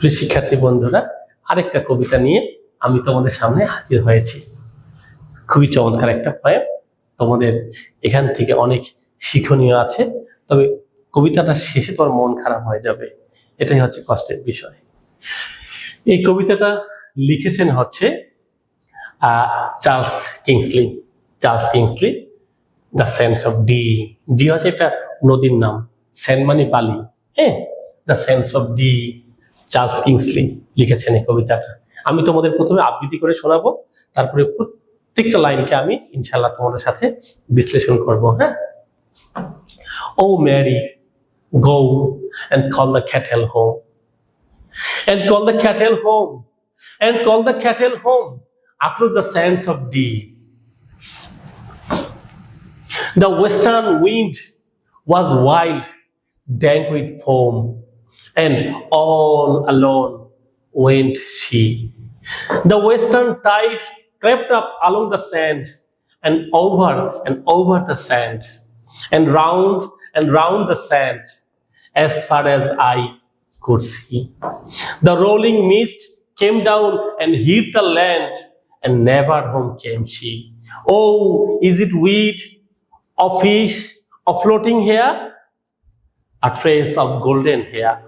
প্রিয় শিক্ষার্থী বন্ধুরা, আরেকটা কবিতা নিয়ে আমি তোমাদের সামনে হাজির হয়েছি। খুবই চমৎকার একটা পয়েম তোমাদের এখান থেকে অনেক শিক্ষণীয় আছে, তবে কবিতাটা শেষে তোমার মন খারাপ হয়ে যাবে। এটাই হচ্ছে কষ্টের বিষয়। এই কবিতাটা লিখেছেন হচ্ছে Charles Kingsley. Charles Kingsley, the sands of Dee. Dee হচ্ছে একটা নদীর নাম সেন মানে বালি। হ্যাঁ the sands of Dee. Charles Kingsley লিখেছেন এই কবিতাটা। আমি তোমাদের প্রথমে আবৃত্তি করে শোনাবো, তারপরে প্রত্যেকটা লাইনকে আমি ইনশাল্লাহ তোমাদের সাথে বিশ্লেষণ করব হ্যাঁ? ও Mary, go and call the cattle home and call the cattle home and call the cattle home across the sands of Dee the western wind was wild dank with foam and all alone went she. The western tide crept up along the sand, and over and over the sand, and round and round the sand, as far as I could see. The rolling mist came down and hit the land, and never home came she. Oh, is it weed or fish or floating here? A trace of golden hair.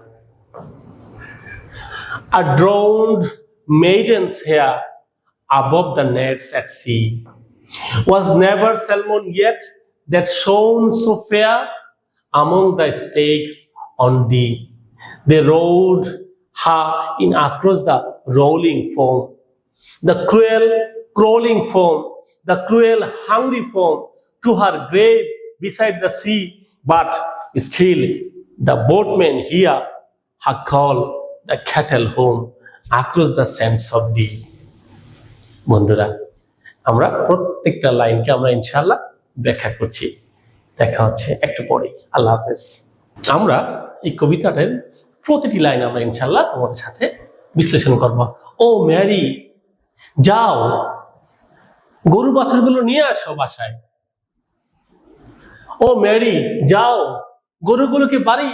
A drowned maiden's hair above the nets at sea. Was never salmon yet that shone so fair among the stakes on thee. They rode her in across the rolling foam. The cruel crawling foam, the cruel hungry foam to her grave beside the sea. But still the boatmen hear her call, the cattle home, across the sands of thee. বন্ধুরা, আমরা প্রত্যেকটা লাইনকে আমরা ইনশাল্লাহ ব্যাখ্যা করছি। দেখা হচ্ছে একটু পরে। আল্লাহ হাফেজ। আমরা এই কবিতাটার প্রতিটি লাইন আমরা ইনশাল্লাহ তোমাদের সাথে বিশ্লেষণ করব। ও ম্যারি, যাও, গরু বাছুরগুলো নিয়ে আসো বাসায়। ও ম্যারি, যাও, গরুগুলোকে বাড়ি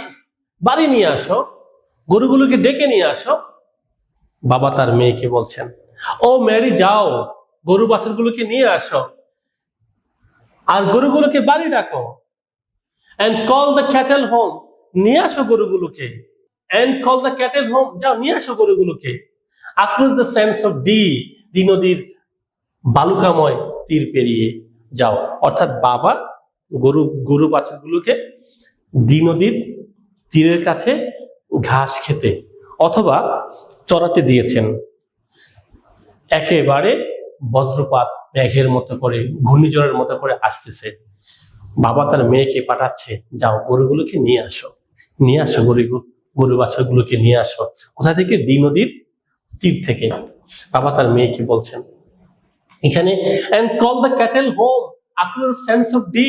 বাড়ি নিয়ে আসো। গরুগুলোকে ডেকে নিয়ে আসো। বাবা তার মেয়েকে বলছেন, ও ম্যারি, যাও, গরু বাছুরগুলোকে নিয়ে আসো। আর গরুগুলোকে বাড়ি ডাকো। And call the cattle home নিয়ে আসো গরুগুলোকে। And call the cattle home যাও, নিয়ে আসো গরুগুলোকে। Across the sands of Dee Dee নদীর বালুকাময় তীর পেরিয়ে যাও। অর্থাৎ বাবা গরু গরু বাছুরগুলোকে ডি নদীর তীরের কাছে ঘাস খেতে অথবা চড়াতে দিয়েছেন। একেবারে বজ্রপাত মেঘের মতো করে, ঘূর্ণিঝড়ের মতো করে আসতেছে। বাবা তার মেয়েকে পাঠাচ্ছে, যাও গরুগুলোকে নিয়ে আসো। নিয়ে আসো গরু গরু বাছরগুলোকে নিয়ে আসো। কোথা থেকে? ডি নদীর তীর থেকে। বাবা তার মেয়েকে বলছেন, এখানে the cattle home of Dee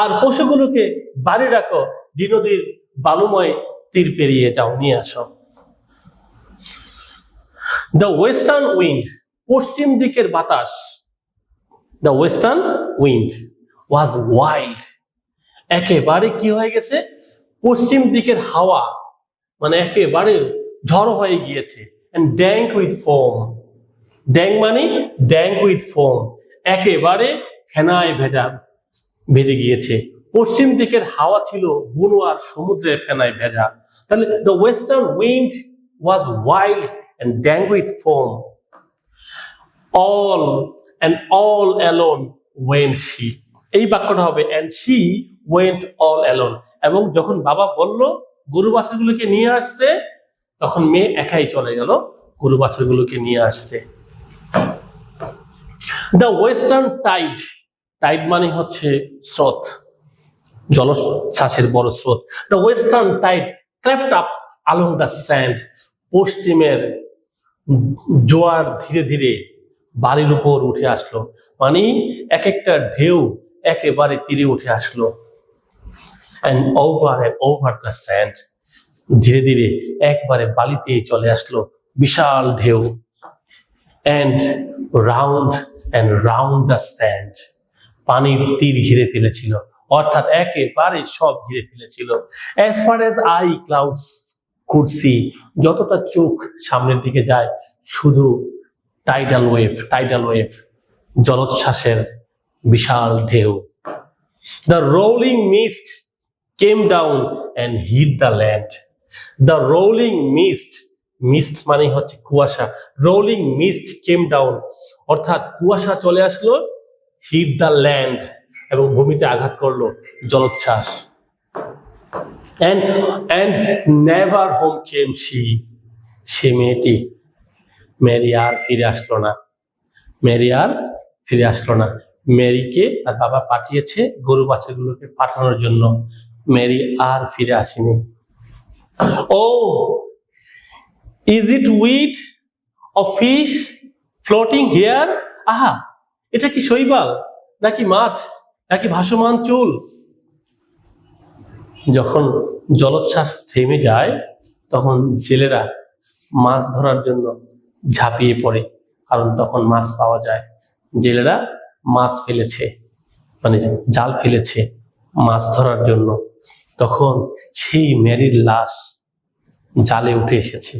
আর পশুগুলোকে বাড়ি রাখো ডি নদীর বালুময় তীর পেরিয়ে যাও, নিয়ে আসো। দ্য ওয়েস্টার্ন উইন্ড পশ্চিম দিকের বাতাস। The western wind was wild একেবারে কি হয়ে গেছে? পশ্চিম দিকের হাওয়া মানে একেবারে ঝড় হয়ে গিয়েছে। And dank with foam ড্যাং মানে ড্যাঙ্ক উইথ ফোম একেবারে ফেনায় ভেজা, ভেজে গিয়েছে। পশ্চিম দিকের হাওয়া ছিল বুনো আর সমুদ্রের ফেনায় ভেজা। তাহলে the western wind was wild and dank with foam all and all alone when she এই বাক্যটা হবে and she went all alone এবং যখন বাবা বলল, গরু বাছুরগুলোকে নিয়ে আসতে, তখন মেয়ে একাই চলে গেল গরু বাছুরগুলোকে নিয়ে আসতে। দ্য ওয়েস্টার্ন টাইড টাইড মানে হচ্ছে স্রোত। জলশ্বাসের বড় স্রোত। The western tide crept up along the sand পশ্চিমের জোয়ার ধীরে ধীরে বালির উপর উঠে আসলো। মানে এক একটা ঢেউ একেবারে তীরে উঠে আসলো। And over and over the sand ধীরে ধীরে একবারে বালিতে চলে আসলো বিশাল ঢেউ। And round and round the sand পানির তীর ঘিরে ফেলেছিল। অর্থাৎ একেবারে সব ঘিরে ফেলেছিল। As far as eye clouds could see যতটা চোখ সামনের দিকে যায়, শুধু টাইডাল ওয়েভ টাইডাল ওয়েভ জলোচ্ছ্বাসের বিশাল ঢেউ। The rolling mist came down and hit the land the rolling mist mist মানে হচ্ছে কুয়াশা। রোলিং মিস্ট কেম ডাউন অর্থাৎ কুয়াশা চলে আসলো হিট দ্য ল্যান্ড এবং ভূমিতে আঘাত করল জলোচ্ছ্বাস। অ্যান্ড অ্যান্ড নেভার সি সে মেয়েটি মেরি আর ফিরে আসলো না। মেরি আর ফিরে আসলো না। মেরিকে তার বাবা পাঠিয়েছে গরু পাঠানোর জন্য। মেরি আর ফিরে আসেনি। ও is it with of fish floating hair আহা, এটা কি শৈবাল নাকি মাছ? নাকি ভাসমান চুল। যখন জলোচ্ছ্বাস থেমে যায়, তখন জেলেরা মাছ ধরার জন্য ঝাঁপিয়ে পড়ে, কারণ তখন মাছ পাওয়া যায়। জেলেরা মাছ ফেলেছে মানে জাল ফেলেছে মাছ ধরার জন্য। তখন সেই মেরির লাশ জালে উঠে এসেছে।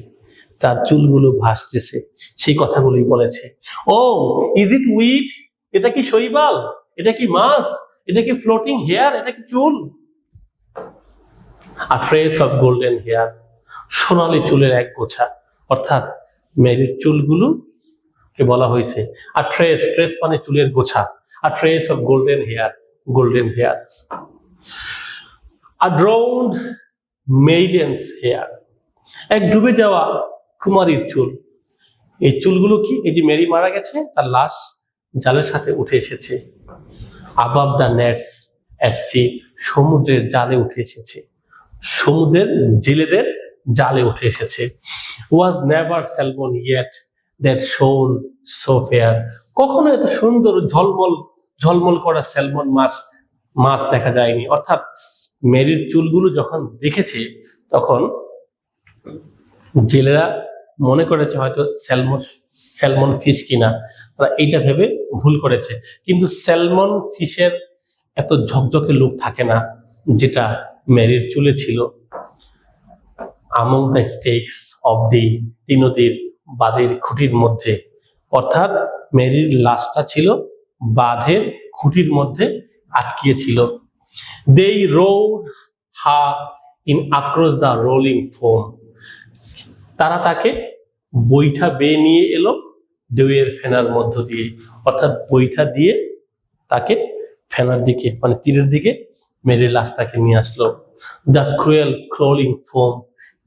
তার চুলগুলো ভাসতেছে, সেই কথাগুলোই বলেছে, ও ইজ ইট উইথ এটা কি শৈবাল? এটা কি মাছ? এটা কি ফ্লোটিং হেয়ার এটা কি চুল? আর ট্রেস অফ গোল্ডেন হেয়ার সোনালি চুলের এক গোছা। অর্থাৎ মেরির চুলগুলো বলা হয়েছে আর ট্রেস ট্রেস মানে চুলের গোছা। আর tress of golden hair golden hair R drowned maiden's hair এক ডুবে যাওয়া কুমারীর চুল। এই চুলগুলো কি? এই যে মেরি মারা গেছে, তার লাশ জালের সাথে উঠে এসেছে। Above the nets at sea সমুদ্রের জালে উঠে এসেছে। সমুদ্রের জেলেদের জালে উঠে এসেছে। Was never salmon yet that shone so fair কখনো এত সুন্দর ঝলমল ঝলমল করা স্যালমন মাছ মাছ দেখা যায়নি। অর্থাৎ মেরির চুলগুলো যখন দেখেছে, তখন জেলেরা মনে করেছে হয়তো স্যালমন স্যালমন ফিশ কিনা, তারা এইটা ভেবে ভুল করেছে। কিন্তু স্যালমন ফিশের এত ঝকঝকে লুক থাকে না, যেটা মেরির চুলে ছিল। Among the stakes of the নদীর বাঁধের খুঁটির মধ্যে। অর্থাৎ মেরির লাশটা ছিল বাঁধের খুঁটির মধ্যে আটকিয়েছিল। They rowed her in across the rolling foam তারা তাকে বৈঠা বেয়ে নিয়ে এলো ঢেউয়ের ফেনার মধ্য দিয়ে। অর্থাৎ বৈঠা দিয়ে তাকে ফেনার দিকে মানে তীরের দিকে মেরে লাশটাকে নিয়ে আসলো। দ্য ক্রুয়েল ক্রোলিং ফোম,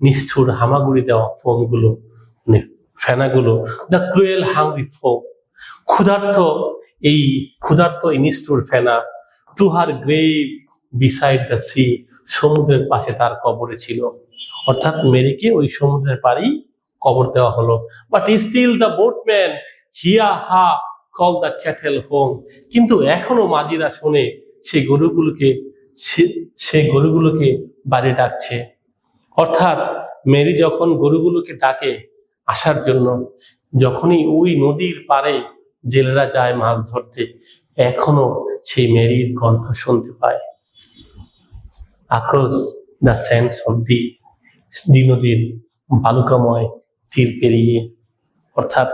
নিষ্ঠুর হামাগুড়ি দেওয়া ফোমগুলো মানে ফেনাগুলো, দ্য ক্রুয়েল হাংরি ফোম। ক্ষুধার্ত এই ক্ষুধার্ত এই নিষ্ঠুর ফেনা to her grave beside the sea, সমুদ্রের পাশে তার কবরে ছিল। অর্থাৎ মেরিকে ওই সমুদ্রের পাড়েই কবর দেওয়া হলো। But still the boatman hear her call the cattle home কিন্তু এখনও মাঝিরা শুনে সেই গরুগুলোকে, সে- সেই গরুগুলোকে বাড়ি ডাকছে। অর্থাৎ মেরি যখন গরুগুলোকে ডাকে আসার জন্য, যখনই ওই নদীর পারে জেলেরা যায় মাছ ধরতে, এখনও সেই মেরির কণ্ঠ শুনতে পায়। Across the sands of Dee Dee নদীর বালুকাময় তীর পেরিয়ে, অর্থাৎ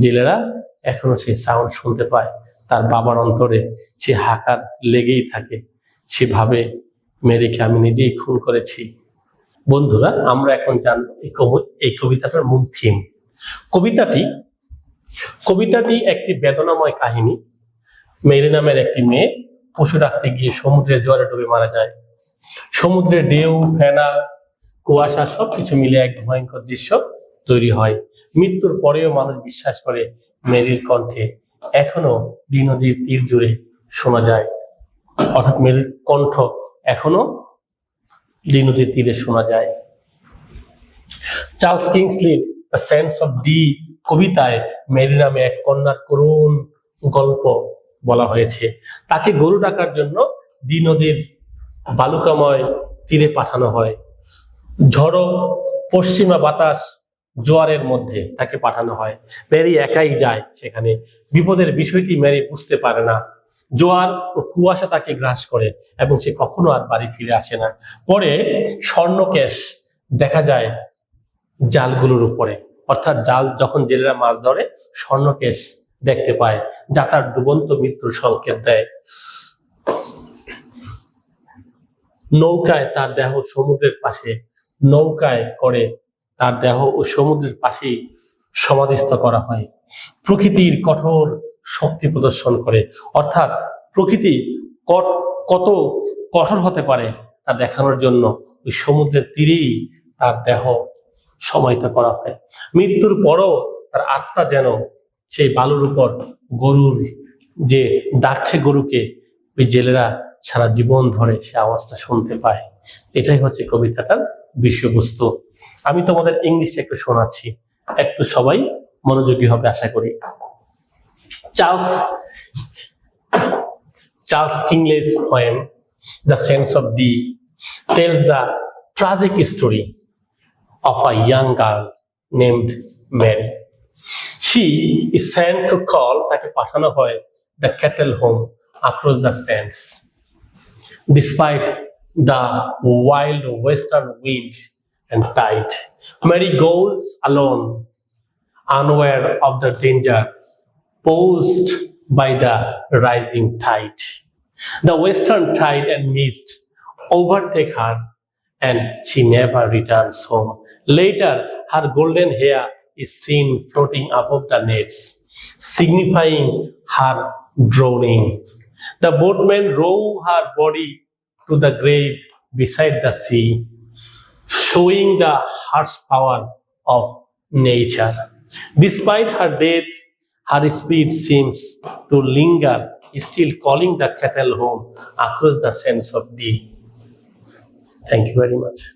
জেলেরা এখনও সেই সাউন্ড শুনতে পায়। তার বাবার অন্তরে সে হাকার লেগেই থাকে। সে ভাবে মেরিকে আমি নিজেই খুন করেছি। বন্ধুরা, আমরা এখন জানব এই কব- এই কবিতাটার মূল থিম কবিতাটি কবিতাটি একটি বেদনাময় কাহিনী। মেরি নামের একটি মেয়ে পশু রাখতে গিয়ে সমুদ্রের জলে ডুবে মারা যায়। সমুদ্রের ঢেউ, ফেনা কুয়াশা সবকিছু মিলে এক ভয়ঙ্কর দৃশ্য তৈরি হয়। মৃত্যুর পরেও মানুষ বিশ্বাস করে মেরির কণ্ঠে, এখনও দ্বি নদীর তীর জুড়ে শোনা যায়। অর্থাৎ মেরির কণ্ঠ এখনও দ্বি নদীর তীরে শোনা যায়। চার্লস কিংসলির সেন্স অফ ডি কবিতায় মেরি নামে এক কন্যার করুণ গল্প বলা হয়েছে। তাকে গরু ডাকার জন্য ডি নদীর বালুকাময় তীরে পাঠানো হয়। ঝড়ো পশ্চিমা বাতাস জোয়ারের মধ্যে তাকে পাঠানো হয়। মেরি একাই যায় সেখানে। বিপদের বিষয়টি মেরি বুঝতে পারে না। জোয়ার ও কুয়াশা তাকে গ্রাস করে এবং সে কখনো আর বাড়ি ফিরে আসে না। পরে স্বর্ণকেশ দেখা যায় জালগুলোর উপরে। অর্থাৎ জাল যখন জেলেরা মাছ ধরে স্বর্ণকেশ দেখতে পায়। যা তার ডুবন্ত মৃত্যুর সংকেত দেয়। নৌকায় তার দেহ সমুদ্রের পাশে নৌকায় করে তার দেহ ও সমুদ্রের পাশেই সমাধিস্থ করা হয়। প্রকৃতির কঠোর শক্তি প্রদর্শন করে। অর্থাৎ প্রকৃতি কত কঠোর হতে পারে তা দেখানোর জন্য ওই সমুদ্রের তীরেই তার দেহ সমাহিত করা হয়। মৃত্যুর পরও তার আত্মা যেন সেই বালুর উপর গরুর যে ডাকছে গরুকে, ওই জেলেরা সারা জীবন ধরে সে আওয়াজটা শুনতে পায়। এটাই হচ্ছে কবিতাটার বিষয়বস্তু। আমি তোমাদের ইংলিশ একটু শোনাচ্ছি। একটু সবাই মনোযোগী হবে, আশা করি। Charles Charles English poem, the sands of Dee tells the tragic story of a young girl named Mary she is sent to call তাকে পাঠানো হয়, the cattle home across the sands despite the wild western wind and tide, Mary goes alone, unaware of the danger posed by the rising tide. The western tide and mist overtake her and she never returns home. Later, her golden hair is seen floating above the nets, signifying her drowning. The boatmen row her body to the grave beside the sea, showing the harsh power of nature. Despite her death, her spirit seems to linger, still calling the cattle home across the sands of the. Thank you very much.